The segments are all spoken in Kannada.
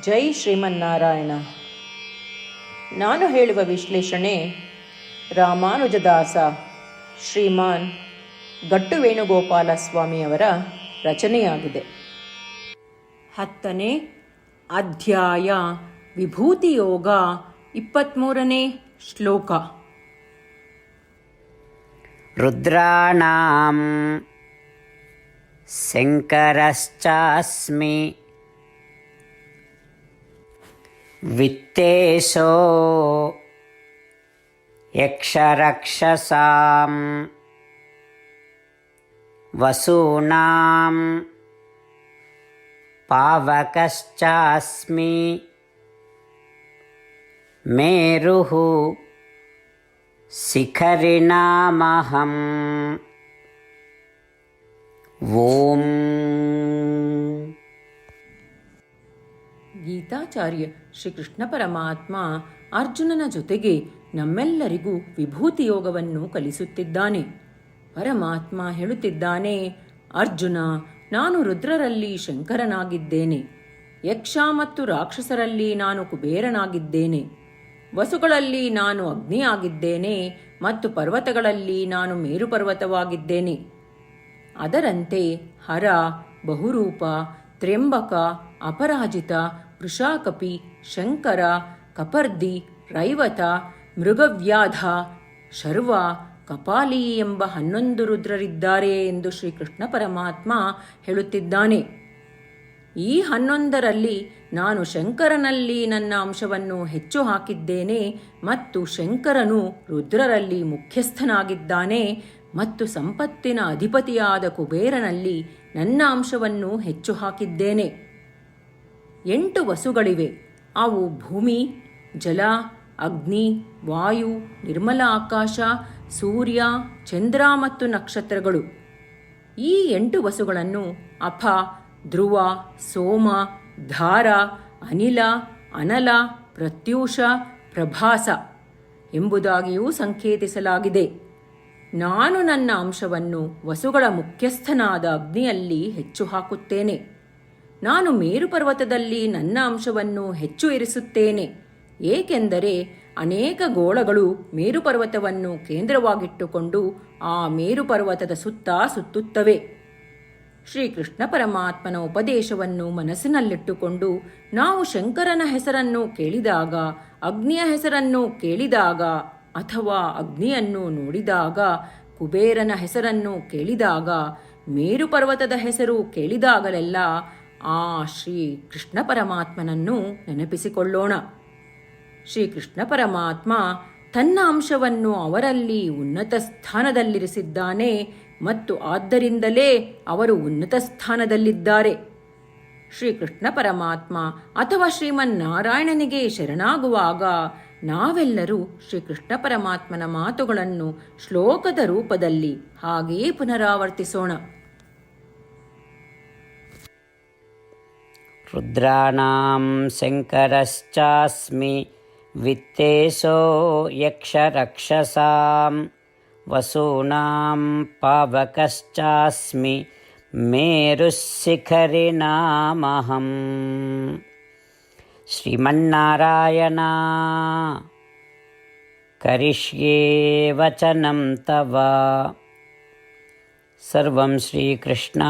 ಜೈ ಶ್ರೀಮನ್ನಾರಾಯಣ. ನಾನು ಹೇಳುವ ವಿಶ್ಲೇಷಣೆ ರಾಮಾನುಜದಾಸ ಶ್ರೀಮಾನ್ ಗಟ್ಟು ವೇಣುಗೋಪಾಲ ಸ್ವಾಮಿಯವರ ರಚನೆಯಾಗಿದೆ. ಹತ್ತನೇ ಅಧ್ಯಾಯ ವಿಭೂತಿಯೋಗ ಇಪ್ಪತ್ತ್ಮೂರನೇ ಶ್ಲೋಕ. ರುದ್ರಾಣಾಂ ಶಂಕರಶ್ಚಾಸ್ಮಿ విత్తేశో యక్షరక్షసాం వసూనాం పావకశ్చాస్మి మేరుః శిఖరిణామహం. ఓం. ಗೀತಾಚಾರ್ಯ ಶ್ರೀಕೃಷ್ಣ ಪರಮಾತ್ಮ ಅರ್ಜುನನ ಜೊತೆಗೆ ನಮ್ಮೆಲ್ಲರಿಗೂ ವಿಭೂತಿ ಯೋಗವನ್ನು ಕಲಿಸುತ್ತಿದ್ದಾನೆ. ಪರಮಾತ್ಮ ಹೇಳುತ್ತಿದ್ದಾನೆ, ಅರ್ಜುನ, ನಾನು ರುದ್ರರಲ್ಲಿ ಶಂಕರನಾಗಿದ್ದೇನೆ. ಯಕ್ಷ ಮತ್ತು ರಾಕ್ಷಸರಲ್ಲಿ ನಾನು ಕುಬೇರನಾಗಿದ್ದೇನೆ. ವಸುಗಳಲ್ಲಿ ನಾನು ಅಗ್ನಿಯಾಗಿದ್ದೇನೆ ಮತ್ತು ಪರ್ವತಗಳಲ್ಲಿ ನಾನು ಮೇರುಪರ್ವತವಾಗಿದ್ದೇನೆ. ಅದರಂತೆ ಹರ, ಬಹುರೂಪ, ತ್ರ್ಯಂಬಕ, ಅಪರಾಜಿತ ವೃಷಾಕಪಿ ಶಂಕರ, ಕಪರ್ದಿ, ರೈವತ, ಮೃಗವ್ಯಾಧ, ಶರ್ವ, ಕಪಾಲಿ ಎಂಬ ಹನ್ನೊಂದು ರುದ್ರರಿದ್ದಾರೆ ಎಂದು ಶ್ರೀಕೃಷ್ಣ ಪರಮಾತ್ಮ ಹೇಳುತ್ತಿದ್ದಾನೆ. ಈ ಹನ್ನೊಂದರಲ್ಲಿ ನಾನು ಶಂಕರನಲ್ಲಿ ನನ್ನ ಅಂಶವನ್ನು ಹೆಚ್ಚು ಹಾಕಿದ್ದೇನೆ ಮತ್ತು ಶಂಕರನು ರುದ್ರರಲ್ಲಿ ಮುಖ್ಯಸ್ಥನಾಗಿದ್ದಾನೆ ಮತ್ತು ಸಂಪತ್ತಿನ ಅಧಿಪತಿಯಾದ ಕುಬೇರನಲ್ಲಿ ನನ್ನ ಅಂಶವನ್ನು ಹೆಚ್ಚು ಹಾಕಿದ್ದೇನೆ. ಎಂಟು ವಸುಗಳಿವೆ. ಅವು ಭೂಮಿ, ಜಲ, ಅಗ್ನಿ, ವಾಯು, ನಿರ್ಮಲ ಆಕಾಶ, ಸೂರ್ಯ, ಚಂದ್ರ ಮತ್ತು ನಕ್ಷತ್ರಗಳು. ಈ ಎಂಟು ವಸುಗಳನ್ನು ಅಪ ಧ್ರುವ, ಸೋಮ, ಧಾರ, ಅನಿಲ, ಅನಲ, ಪ್ರತ್ಯೂಷ, ಪ್ರಭಾಸ ಎಂಬುದಾಗಿಯೂ ಸಂಕೇತಿಸಲಾಗಿದೆ. ನಾನು ನನ್ನ ಅಂಶವನ್ನು ವಸುಗಳ ಮುಖ್ಯಸ್ಥನಾದ ಅಗ್ನಿಯಲ್ಲಿ ಹೆಚ್ಚು ಹಾಕುತ್ತೇನೆ. ನಾನು ಮೇರು ಪರ್ವತದಲ್ಲಿ ನನ್ನ ಅಂಶವನ್ನು ಹೆಚ್ಚು ಇರಿಸುತ್ತೇನೆ. ಏಕೆಂದರೆ ಅನೇಕ ಗೋಳಗಳು ಮೇರು ಪರ್ವತವನ್ನು ಕೇಂದ್ರವಾಗಿಟ್ಟುಕೊಂಡು ಆ ಮೇರು ಪರ್ವತದ ಸುತ್ತ ಸುತ್ತುತ್ತವೆ. ಶ್ರೀಕೃಷ್ಣ ಪರಮಾತ್ಮನ ಉಪದೇಶವನ್ನು ಮನಸ್ಸಿನಲ್ಲಿಟ್ಟುಕೊಂಡು ನಾವು ಶಂಕರನ ಹೆಸರನ್ನು ಕೇಳಿದಾಗ, ಅಗ್ನಿಯ ಹೆಸರನ್ನು ಕೇಳಿದಾಗ ಅಥವಾ ಅಗ್ನಿಯನ್ನು ನೋಡಿದಾಗ, ಕುಬೇರನ ಹೆಸರನ್ನು ಕೇಳಿದಾಗ ಮೇರು ಪರ್ವತದ ಹೆಸರು ಕೇಳಿದಾಗಲೆಲ್ಲ ಆ ಶ್ರೀ ಕೃಷ್ಣ ಪರಮಾತ್ಮನನ್ನು ನೆನಪಿಸಿಕೊಳ್ಳೋಣ. ಶ್ರೀ ಕೃಷ್ಣ ಪರಮಾತ್ಮ ತನ್ನ ಅಂಶವನ್ನು ಅವರಲ್ಲಿ ಉನ್ನತ ಸ್ಥಾನದಲ್ಲಿರಿಸಿದ್ದಾನೆ ಮತ್ತು ಆದ್ದರಿಂದಲೇ ಅವರು ಉನ್ನತ ಸ್ಥಾನದಲ್ಲಿದ್ದಾರೆ. ಶ್ರೀಕೃಷ್ಣ ಪರಮಾತ್ಮ ಅಥವಾ ಶ್ರೀಮನ್ನಾರಾಯಣನಿಗೆ ಶರಣಾಗುವಾಗ ನಾವೆಲ್ಲರೂ ಶ್ರೀಕೃಷ್ಣ ಪರಮಾತ್ಮನ ಮಾತುಗಳನ್ನು ಶ್ಲೋಕದ ರೂಪದಲ್ಲಿ ಹಾಗೆಯೇ ಪುನರಾವರ್ತಿಸೋಣ. रुद्राणां शङ्करश्चास्मि वित्तेशो यक्षरक्षसां वसूनां पावकश्चास्मि मेरुः शिखरिणामहम् श्रीमन्नारायणा करिष्ये वचनं तव सर्वं श्रीकृष्णार्पणमस्तु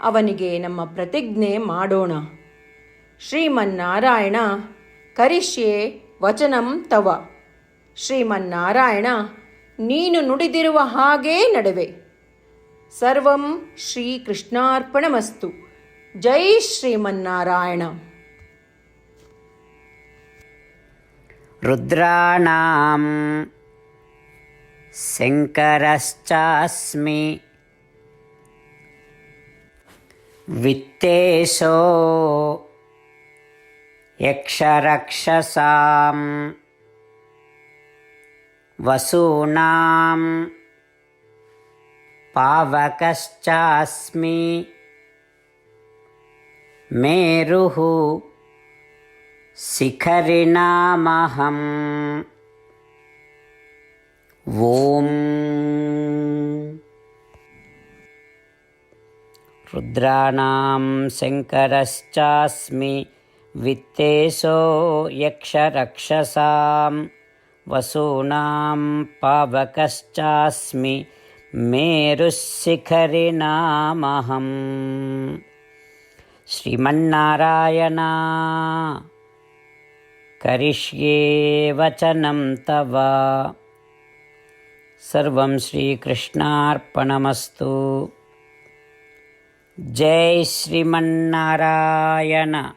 ಅವನಿಗೆ ನಮ್ಮ ಪ್ರತಿಜ್ಞೆ ಮಾಡೋಣ. ಶ್ರೀಮನ್ನಾರಾಯಣ, ಕರಿಷ್ಯೆ ವಚನಂ ತವ. ಶ್ರೀಮನ್ನಾರಾಯಣ, ನೀನು ನುಡಿದಿರುವ ಹಾಗೇ ನಡುವೆ. ಸರ್ವಂ ಶ್ರೀಕೃಷ್ಣಾರ್ಪಣಮಸ್ತು. ಜೈ ಶ್ರೀಮನ್ನಾರಾಯಣ. ರುದ್ರಾಣಾಂ ಶಂಕರಶ್ಚಾಸ್ಮಿ वित्तेशो यक्षरक्षसां वसूनां पावकश्चास्मि मेरुः शिखरिणामहम्। ॐ रुद्राणां शङ्करश्चास्मि वित्तेशो यक्षरक्षसां वसूनां पावकश्चास्मि मेरुशिखरिणामहम् श्रीमन्नारायणा करिष्ये वचनं तव सर्वं श्रीकृष्णार्पणमस्तु జై శ్రీమన్నారాయణ.